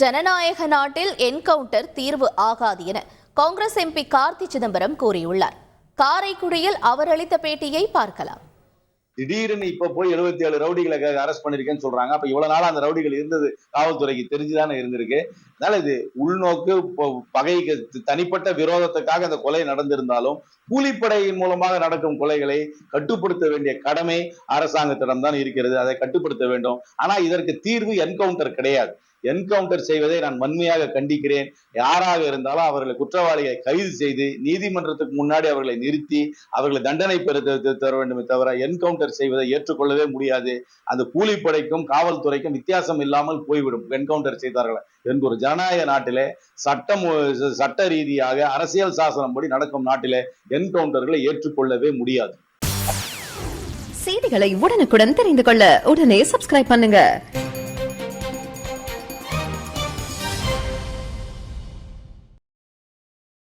ஜனநாயக நாட்டில் என்கவுண்டர் தீர்வு ஆகாது என காங்கிரஸ் எம்பி கார்த்தி சிதம்பரம் கூறியுள்ளார். காரைக்குடியில் அவர் அளித்த பேட்டியை பார்க்கலாம். திடீர்னு இப்ப போய் 77 ஏழு ரவுடிகளை அரெஸ்ட் பண்ணிருக்கேன்னு சொல்றாங்க. அப்ப இவ்வளவு நாளா அந்த ரவுடிகள் இருந்தது. காவல்துறைக்கு தெரிஞ்சுதானே இருந்திருக்கு. அதனால இது உள்நோக்கு பகைக்கு தனிப்பட்ட விரோதத்துக்காக அந்த கொலை நடந்திருந்தாலும் கூலிப்படையின் மூலமாக நடக்கும் கொலைகளை கட்டுப்படுத்த வேண்டிய கடமை அரசாங்கத்திடம் தான் இருக்கிறது. அதை கட்டுப்படுத்த வேண்டும். ஆனா இதற்கு தீர்வு என்கவுண்டர் கிடையாது. என்கவுண்டர் செய்வதை நான் வன்மையாக கண்டிக்கிறேன். யாராக இருந்தாலும் அவர்களை குற்றவாளிகளை கைது செய்து நீதிமன்றத்துக்கு முன்னாடி அவர்களை நிறுத்தி அவர்களை தண்டனை பெற தர வேண்டுமே தவிர என்கவுண்டர் செய்வதை ஏற்றுக்கொள்ளவே முடியாது. அந்த கூலிப்படைக்கும் காவல்துறைக்கும் வித்தியாசம் இல்லாமல் போய்விடும். என்கவுண்டர் செய்தார்கள்? என்று ஒரு ஜனநாயக நாட்டிலே சட்டம் சட்ட ரீதியாக அரசியல் சாசனம் படி நடக்கும் நாட்டிலே என்கவுண்டர்களை ஏற்றுக்கொள்ளவே முடியாது. செய்திகளை உடனுக்குடன் தெரிந்து கொள்ள உடனே சப்ஸ்கிரைப் பண்ணுங்க.